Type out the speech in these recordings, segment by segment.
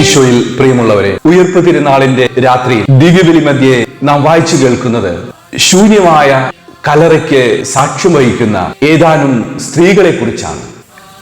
ഈശോയിൽ പ്രിയമുള്ളവരെ ഉയർപ്പ് തിരുനാളിന്റെ രാത്രി ദിവ്യബലി മധ്യേ നാം വായിച്ചു കേൾക്കുന്നത് ശൂന്യമായ കലറയ്ക്ക് സാക്ഷ്യം വഹിക്കുന്ന ഏതാനും സ്ത്രീകളെ കുറിച്ചാണ്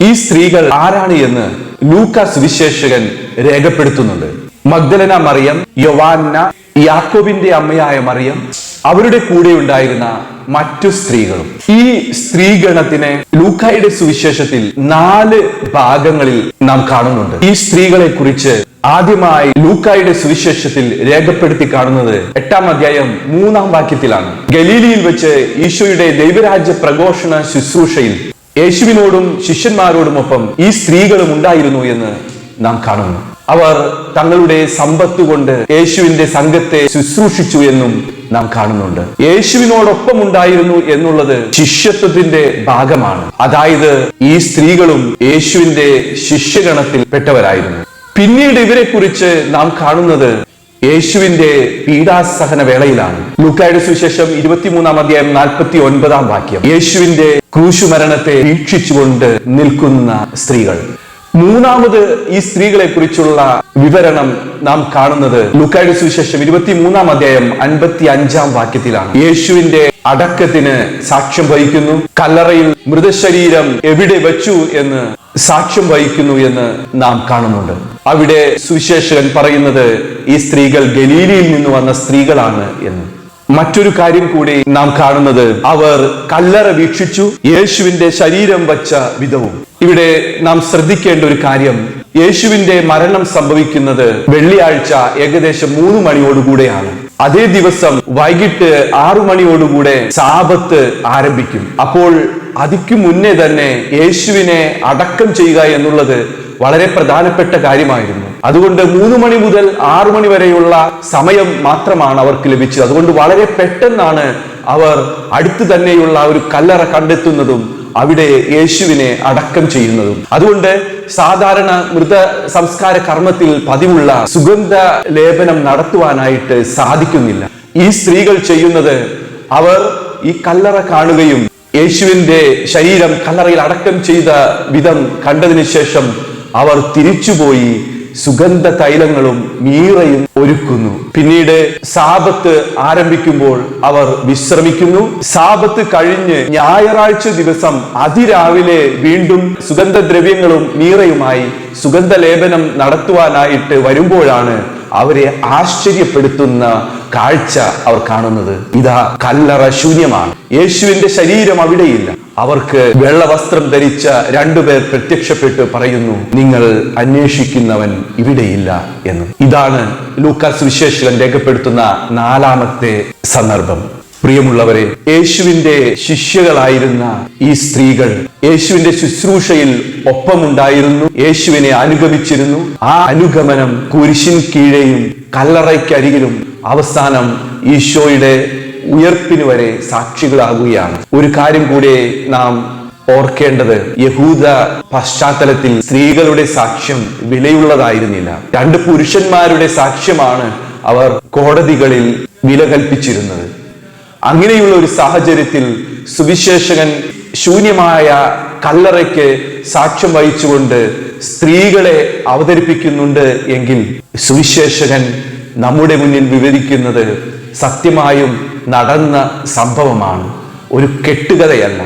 ഈ സ്ത്രീകൾ ആരാണ് എന്ന് ലൂക്ക സുവിശേഷകൻ രേഖപ്പെടുത്തുന്നുണ്ട്. മഗ്ദലന മറിയം യൊവാന യാക്കോബിന്റെ അമ്മയായ മറിയം അവരുടെ കൂടെ ഉണ്ടായിരുന്ന മറ്റു സ്ത്രീകളും. ഈ സ്ത്രീഗണത്തിനെ ലൂക്കായുടെ സുവിശേഷത്തിൽ നാല് ഭാഗങ്ങളിൽ നാം കാണുന്നുണ്ട്. ഈ സ്ത്രീകളെ കുറിച്ച് ആദ്യമായി ലൂക്കായുടെ സുവിശേഷത്തിൽ രേഖപ്പെടുത്തി കാണുന്നത് എട്ടാം അധ്യായം മൂന്നാം വാക്യത്തിലാണ്. ഗലീലിയിൽ വെച്ച് ഈശോയുടെ ദൈവരാജ്യ പ്രഘോഷണ ശുശ്രൂഷയിൽ യേശുവിനോടും ശിഷ്യന്മാരോടുമൊപ്പം ഈ സ്ത്രീകളും ഉണ്ടായിരുന്നു എന്ന് നാം കാണുന്നു. അവർ തങ്ങളുടെ സമ്പത്ത് കൊണ്ട് യേശുവിന്റെ സംഘത്തെ ശുശ്രൂഷിച്ചു എന്നും നാം കാണുന്നുണ്ട്. യേശുവിനോടൊപ്പം ഉണ്ടായിരുന്നു എന്നുള്ളത് ശിഷ്യത്വത്തിന്റെ ഭാഗമാണ്. അതായത് ഈ സ്ത്രീകളും യേശുവിന്റെ ശിഷ്യഗണത്തിൽ പെട്ടവരായിരുന്നു. പിന്നീട് ഇവരെ കുറിച്ച് നാം കാണുന്നത് യേശുവിന്റെ പീഡാസഹന വേളയിലാണ്. ലൂക്കായുടെ സുശേഷം ഇരുപത്തിമൂന്നാം അധ്യായം നാൽപ്പത്തി ഒൻപതാം വാക്യം. യേശുവിന്റെ ക്രൂശുമരണത്തെ വീക്ഷിച്ചുകൊണ്ട് നിൽക്കുന്ന സ്ത്രീകൾ. മൂന്നാമത് ഈ സ്ത്രീകളെ കുറിച്ചുള്ള വിവരണം നാം കാണുന്നത് ലൂക്കായുടെ സുവിശേഷം ഇരുപത്തിമൂന്നാം അധ്യായം അൻപത്തി അഞ്ചാം വാക്യത്തിലാണ്. യേശുവിന്റെ അടക്കത്തിന് സാക്ഷ്യം വഹിക്കുന്നു. കല്ലറയിൽ മൃതശരീരം എവിടെ വച്ചു എന്ന് സാക്ഷ്യം വഹിക്കുന്നു എന്ന് നാം കാണുന്നുണ്ട്. അവിടെ സുവിശേഷകൻ പറയുന്നത് ഈ സ്ത്രീകൾ ഗലീലിയിൽ നിന്ന് വന്ന സ്ത്രീകളാണ് എന്ന്. മറ്റൊരു കാര്യം കൂടി നാം കാണുന്നത്. അവർ കല്ലറ വീക്ഷിച്ചു യേശുവിന്റെ ശരീരം വച്ച വിധവും. ഇവിടെ നാം ശ്രദ്ധിക്കേണ്ട ഒരു കാര്യം യേശുവിന്റെ മരണം സംഭവിക്കുന്നത് വെള്ളിയാഴ്ച ഏകദേശം മൂന്ന് മണിയോടുകൂടെയാണ്. അതേ ദിവസം വൈകിട്ട് ആറു മണിയോടുകൂടെ സാപത്ത് ആരംഭിക്കും. അപ്പോൾ അതിക്കു മുന്നേ തന്നെ യേശുവിനെ അടക്കം ചെയ്യുക എന്നുള്ളത് വളരെ പ്രധാനപ്പെട്ട കാര്യമായിരുന്നു. അതുകൊണ്ട് മൂന്ന് മണി മുതൽ ആറു മണി വരെയുള്ള സമയം മാത്രമാണ് അവർക്ക് ലഭിച്ചത്. അതുകൊണ്ട് വളരെ പെട്ടെന്നാണ് അവർ അടുത്ത് തന്നെയുള്ള ഒരു കല്ലറ കണ്ടെത്തുന്നതും അവിടെ യേശുവിനെ അടക്കം ചെയ്യുന്നതും. അതുകൊണ്ട് സാധാരണ മൃത സംസ്കാര കർമ്മത്തിൽ പതിവുള്ള സുഗന്ധ ലേപനം നടത്തുവാനായിട്ട് സാധിക്കുന്നില്ല. ഈ സ്ത്രീകൾ ചെയ്യുന്നത് അവർ ഈ കല്ലറ കാണുകയും യേശുവിന്റെ ശരീരം കല്ലറയിൽ അടക്കം ചെയ്ത വിധം കണ്ടതിന് ശേഷം അവർ തിരിച്ചുപോയി സുഗന്ധ തൈലങ്ങളും മീറയും ഒരുക്കുന്നു. പിന്നീട് സാപത്ത് ആരംഭിക്കുമ്പോൾ അവർ വിശ്രമിക്കുന്നു. സാപത്ത് കഴിഞ്ഞ് ഞായറാഴ്ച ദിവസം അതിരാവിലെ വീണ്ടും സുഗന്ധദ്രവ്യങ്ങളും മീറയുമായി സുഗന്ധലേപനം നടത്തുവാനായിട്ട് വരുമ്പോഴാണ് അവരെ ആശ്ചര്യപ്പെടുത്തുന്ന കാഴ്ച അവർ കാണുന്നത്. ഇതാ കല്ലറ ശൂന്യമാണ്. യേശുവിന്റെ ശരീരം അവിടെയില്ല. അവർക്ക് വെള്ളവസ്ത്രം ധരിച്ച രണ്ടുപേർ പ്രത്യക്ഷപ്പെട്ട് പറയുന്നു നിങ്ങൾ അന്വേഷിക്കുന്നവൻ ഇവിടെയില്ല എന്ന്. ഇതാണ് ലൂക്കാസ് വിശേഷകൻ രേഖപ്പെടുത്തുന്ന നാലാമത്തെ സന്ദർഭം. പ്രിയമുള്ളവരെ യേശുവിന്റെ ശിഷ്യകളായിരുന്ന ഈ സ്ത്രീകൾ യേശുവിന്റെ ശുശ്രൂഷയിൽ ഒപ്പമുണ്ടായിരുന്നു യേശുവിനെ അനുഗമിച്ചിരുന്നു. ആ അനുഗമനം കുരിശിൻ കീഴെയും കല്ലറയ്ക്കരികിലും അവസാനം ഈശോയുടെ ഉയർപ്പിന് വരെ സാക്ഷികളാകുകയാണ്. ഒരു കാര്യം കൂടെ നാം ഓർക്കേണ്ടത് യഹൂദ പശ്ചാത്തലത്തിൽ സ്ത്രീകളുടെ സാക്ഷ്യം വിലയുള്ളതായിരുന്നില്ല. രണ്ട് പുരുഷന്മാരുടെ സാക്ഷ്യമാണ് അവർ കോടതികളിൽ വില കൽപ്പിച്ചിരുന്നത്. അങ്ങനെയുള്ള ഒരു സാഹചര്യത്തിൽ സുവിശേഷകൻ ശൂന്യമായ കല്ലറയ്ക്ക് സാക്ഷ്യം വഹിച്ചുകൊണ്ട് സ്ത്രീകളെ അവതരിപ്പിക്കുന്നുണ്ട് എങ്കിൽ സുവിശേഷകൻ നമ്മുടെ മുന്നിൽ വിവരിക്കുന്നത് സത്യമായും നടന്ന സംഭവമാണ് ഒരു കെട്ടുകഥയല്ല.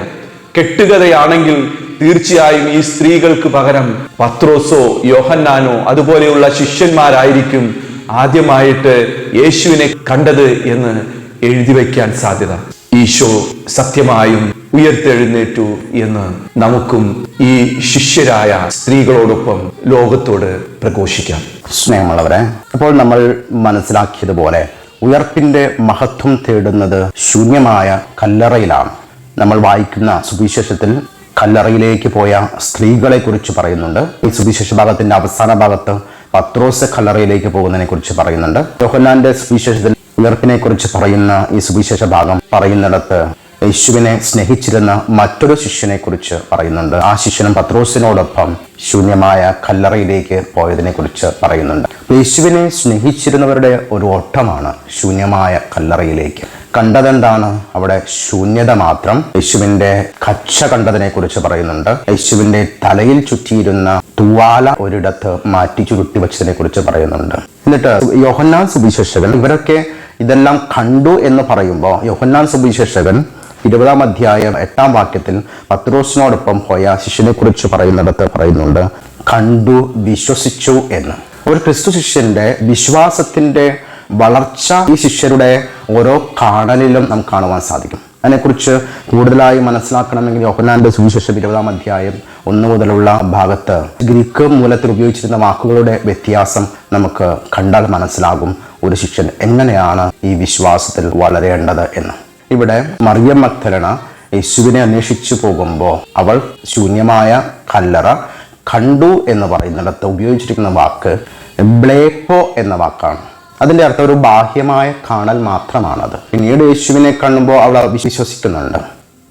കെട്ടുകഥയാണെങ്കിൽ തീർച്ചയായും ഈ സ്ത്രീകൾക്ക് പകരം പത്രോസോ യോഹന്നാനോ അതുപോലെയുള്ള ശിഷ്യന്മാരായിരിക്കും ആദ്യമായിട്ട് യേശുവിനെ കണ്ടത് എന്ന് എഴുതി വയ്ക്കാൻ സാധ്യത. ഈശോ സത്യമായും ഉയർത്തെഴുന്നേറ്റു എന്ന് നമുക്കും ഈ ശിഷ്യരായ സ്ത്രീകളോടൊപ്പം ലോകത്തോട് പ്രഘോഷിക്കാം. സ്നേഹമുള്ളവരെ അപ്പോൾ നമ്മൾ മനസ്സിലാക്കിയതുപോലെ ഉയർപ്പിന്റെ മഹത്വം തേടുന്നത് ശൂന്യമായ കല്ലറയിലാണ്. നമ്മൾ വായിക്കുന്ന സുവിശേഷത്തിൽ കല്ലറയിലേക്ക് പോയ സ്ത്രീകളെക്കുറിച്ച് പറയുന്നുണ്ട്. ഈ സുവിശേഷ ഭാഗത്തിന്റെ അവസാന ഭാഗത്ത് പത്രോസ് കല്ലറയിലേക്ക് പോകുന്നതിനെ കുറിച്ച് പറയുന്നുണ്ട്. യോഹന്നാന്റെ സുവിശേഷത്തിൽ ഉയർപ്പിനെ കുറിച്ച് പറയുന്ന ഈ സുവിശേഷ ഭാഗം പറയുന്നിടത്ത് യേശുവിനെ സ്നേഹിച്ചിരുന്ന മറ്റൊരു ശിഷ്യനെ കുറിച്ച് പറയുന്നുണ്ട്. ആ ശിഷ്യനും പത്രോസിനോടൊപ്പം ശൂന്യമായ കല്ലറയിലേക്ക് പോയതിനെ കുറിച്ച് പറയുന്നുണ്ട്. യേശുവിനെ സ്നേഹിച്ചിരുന്നവരുടെ ഒരു ഓട്ടമാണ് ശൂന്യമായ കല്ലറയിലേക്ക്. കണ്ടതെന്താണ്? അവിടെ ശൂന്യത മാത്രം. യേശുവിന്റെ കച്ച കണ്ടതിനെ കുറിച്ച് പറയുന്നുണ്ട്. യേശുവിന്റെ തലയിൽ ചുറ്റിയിരുന്ന തൂവാല ഒരിടത്ത് മാറ്റി ചുരുട്ടി വെച്ചതിനെ കുറിച്ച് പറയുന്നുണ്ട്. എന്നിട്ട് യോഹന്നാൻ സുവിശേഷകൻ ഇവരൊക്കെ ഇതെല്ലാം കണ്ടു എന്ന് പറയുമ്പോൾ യോഹന്നാൻ സുവിശേഷകൻ ഇരുപതാം അധ്യായം എട്ടാം വാക്യത്തിൽ പത്രോസിനോടൊപ്പം പോയ ശിഷ്യനെ കുറിച്ച് പറയുന്നിടത്ത് പറയുന്നുണ്ട് കണ്ടു വിശ്വസിച്ചു എന്ന്. ഒരു ക്രിസ്തു ശിഷ്യന്റെ വിശ്വാസത്തിന്റെ വളർച്ച ഈ ശിഷ്യരുടെ ഓരോ കാണലിലും നമുക്ക് കാണുവാൻ സാധിക്കും. അതിനെക്കുറിച്ച് കൂടുതലായി മനസ്സിലാക്കണമെങ്കിൽ യോഹനാന്റെ സുവിശേഷം ഇരുപതാം അധ്യായം ഒന്ന് മുതലുള്ള ഭാഗത്ത് ഗ്രീക്ക് മൂലത്തിൽ ഉപയോഗിച്ചിരുന്ന വാക്കുകളുടെ വ്യത്യാസം നമുക്ക് കണ്ടാൽ മനസ്സിലാകും ഒരു ശിഷ്യൻ എങ്ങനെയാണ് ഈ വിശ്വാസത്തിൽ വളരേണ്ടത് എന്ന്. ഇവിടെ മറിയം മക്തലണ യേശുവിനെ അന്വേഷിച്ചു പോകുമ്പോൾ അവൾ ശൂന്യമായ കല്ലറ കണ്ടു എന്ന് പറയുന്നിടത്ത് ഉപയോഗിച്ചിരിക്കുന്ന വാക്ക് ബ്ലേപ്പോ എന്ന വാക്കാണ്. അതിന്റെ അർത്ഥം ഒരു ബാഹ്യമായ കാണൽ മാത്രമാണത്. പിന്നീട് യേശുവിനെ കാണുമ്പോൾ അവൾ വിശ്വസിക്കുന്നുണ്ട്.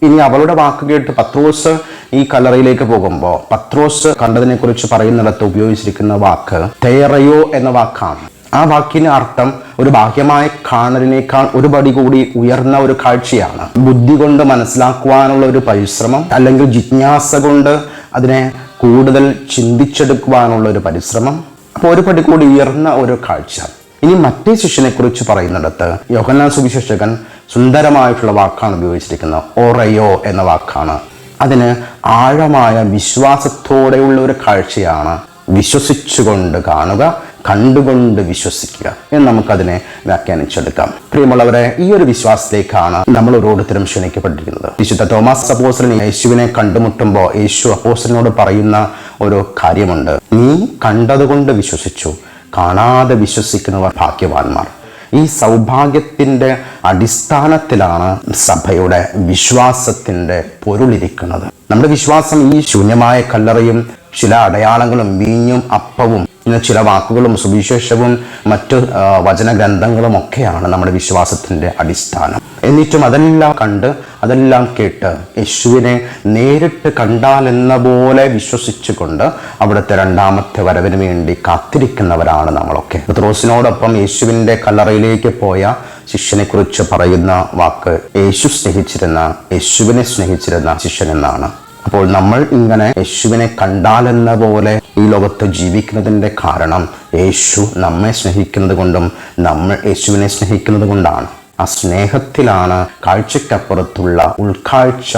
ഇനി അവളുടെ വാക്ക് കേട്ട് പത്രോസ് ഈ കല്ലറയിലേക്ക് പോകുമ്പോൾ പത്രോസ് കണ്ടതിനെക്കുറിച്ച് പറയുന്നിടത്ത് ഉപയോഗിച്ചിരിക്കുന്ന വാക്ക് തേറയോ എന്ന വാക്കാണ്. ആ വാക്കിന് അർത്ഥം ഒരു ബാഹ്യമായ കാണലിനേക്കാൾ ഒരു പടി കൂടി ഉയർന്ന ഒരു കാഴ്ചയാണ്. ബുദ്ധി കൊണ്ട് മനസ്സിലാക്കുവാനുള്ള ഒരു പരിശ്രമം അല്ലെങ്കിൽ ജിജ്ഞാസ കൊണ്ട് അതിനെ കൂടുതൽ ചിന്തിച്ചെടുക്കുവാനുള്ള ഒരു പരിശ്രമം. അപ്പോൾ ഒരു പടി കൂടി ഉയർന്ന ഒരു കാഴ്ച. ഇനി മറ്റേ ശിഷ്യനെ കുറിച്ച് പറയുന്നിടത്ത് യോഹന്നാൻ സുവിശേഷകൻ സുന്ദരമായിട്ടുള്ള വാക്കാണ് ഉപയോഗിച്ചിരിക്കുന്നത്. ഓറയോ എന്ന വാക്കാണ്. അതിന് ആഴമായ വിശ്വാസത്തോടെയുള്ള ഒരു കാഴ്ചയാണ് വിശ്വസിച്ചുകൊണ്ട് കാണുക. കണ്ടുകൊണ്ട് വിശ്വസിക്കുക എന്ന് നമുക്കതിനെ വ്യാഖ്യാനിച്ചെടുക്കാം. പ്രിയമുള്ളവരെ ഈ ഒരു വിശ്വാസത്തിലേക്കാണ് നമ്മൾ ഓരോരുത്തരും ക്ഷണിക്കപ്പെട്ടിരിക്കുന്നത്. വിശുദ്ധ തോമസ് അപ്പോസ്റ്റലിന് യേശുവിനെ കണ്ടുമുട്ടുമ്പോൾ യേശു അപ്പോസലിനോട് പറയുന്ന ഒരു കാര്യമുണ്ട്. നീ കണ്ടതുകൊണ്ട് വിശ്വസിച്ചു. കാണാതെ വിശ്വസിക്കുന്നവർ ഭാഗ്യവാന്മാർ. ഈ സൗഭാഗ്യത്തിന്റെ അടിസ്ഥാനത്തിലാണ് സഭയുടെ വിശ്വാസത്തിന്റെ പൊരുളിരിക്കുന്നത്. നമ്മുടെ വിശ്വാസം ഈ ശൂന്യമായ കല്ലറയും ചില അടയാളങ്ങളും വീഞ്ഞും അപ്പവും ഇങ്ങനെ ചില വാക്കുകളും സുവിശേഷവും മറ്റു വചന വചനഗ്രന്ഥങ്ങളും ഒക്കെയാണ് നമ്മുടെ വിശ്വാസത്തിന്റെ അടിസ്ഥാനം. എന്നിട്ടും അതെല്ലാം കണ്ട് അതെല്ലാം കേട്ട് യേശുവിനെ നേരിട്ട് കണ്ടാൽ എന്ന പോലെ വിശ്വസിച്ചുകൊണ്ട് അവിടുത്തെ രണ്ടാമത്തെ വരവിന് വേണ്ടി കാത്തിരിക്കുന്നവരാണ് നമ്മളൊക്കെ. പത്രോസിനോടൊപ്പം യേശുവിന്റെ കല്ലറയിലേക്ക് പോയ ശിഷ്യനെക്കുറിച്ച് പറയുന്ന വാക്ക് യേശു സ്നേഹിച്ചിരുന്ന യേശുവിനെ സ്നേഹിച്ചിരുന്ന ശിഷ്യൻ എന്നാണ്. അപ്പോൾ നമ്മൾ ഇങ്ങനെ യേശുവിനെ കണ്ടാലെന്ന പോലെ ഈ ലോകത്ത് ജീവിക്കുന്നതിന്റെ കാരണം യേശു നമ്മെ സ്നേഹിക്കുന്നത് കൊണ്ടും നമ്മൾ യേശുവിനെ സ്നേഹിക്കുന്നത് കൊണ്ടാണ്. ആ സ്നേഹത്തിലാണ് കാഴ്ചക്കപ്പുറത്തുള്ള ഉൾക്കാഴ്ച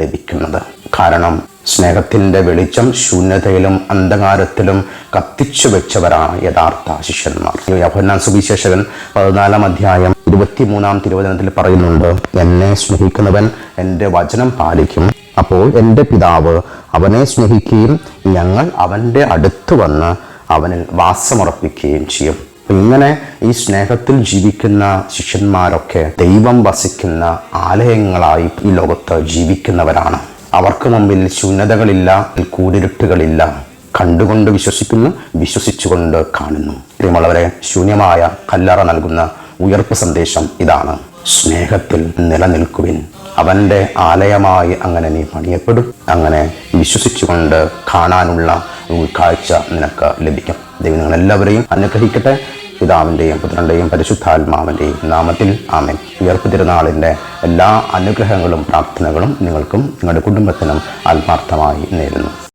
ലഭിക്കുന്നത്. കാരണം സ്നേഹത്തിന്റെ വെളിച്ചം ശൂന്യതയിലും അന്ധകാരത്തിലും കത്തിച്ചു വെച്ചവരാണ് യഥാർത്ഥ ശിഷ്യന്മാർ. യോഹന്നാൻ സുവിശേഷകൻ പതിനാലാം അധ്യായം ഇരുപത്തിമൂന്നാം തിരുവചനത്തിൽ പറയുന്നുണ്ട് എന്നെ സ്നേഹിക്കുന്നവൻ എന്റെ വചനം പാലിക്കും അപ്പോൾ എന്റെ പിതാവ് അവനെ സ്നേഹിക്കുകയും ഞങ്ങൾ അവന്റെ അടുത്ത് വന്ന് അവനിൽ വാസമുറപ്പിക്കുകയും ചെയ്യും. ഇങ്ങനെ ഈ സ്നേഹത്തിൽ ജീവിക്കുന്ന ശിഷ്യന്മാരൊക്കെ ദൈവം വസിക്കുന്ന ആലയങ്ങളായി ഈ ലോകത്ത് ജീവിക്കുന്നവരാണ്. അവർക്ക് മുമ്പിൽ ശൂന്യതകളില്ല കൂടിരുട്ടുകളില്ല. കണ്ടുകൊണ്ട് വിശ്വസിക്കുന്നു വിശ്വസിച്ചുകൊണ്ട് കാണുന്നു. പ്രിയമുള്ളവരെ ശൂന്യമായ കല്ലറ നൽകുന്ന ഉയർപ്പ് സന്ദേശം ഇതാണ്. സ്നേഹത്തിൽ നിലനിൽക്കുവിൻ. അവന്റെ ആലയമായി അങ്ങനെ നീ പണിയപ്പെടും. അങ്ങനെ വിശ്വസിച്ചുകൊണ്ട് കാണാനുള്ള ഉൾക്കാഴ്ച നിനക്ക് ലഭിക്കും. ദൈവം നിങ്ങളെല്ലാവരെയും അനുഗ്രഹിക്കട്ടെ. പിതാവിന്റെയും പുത്രന്റെയും പരിശുദ്ധാത്മാവിന്റെയും നാമത്തിൽ ആമൻ. ഉയർപ്പ് തിരുനാളിന്റെ എല്ലാ അനുഗ്രഹങ്ങളും പ്രാർത്ഥനകളും നിങ്ങൾക്കും നിങ്ങളുടെ കുടുംബത്തിനും ആത്മാർത്ഥമായി നേരുന്നു.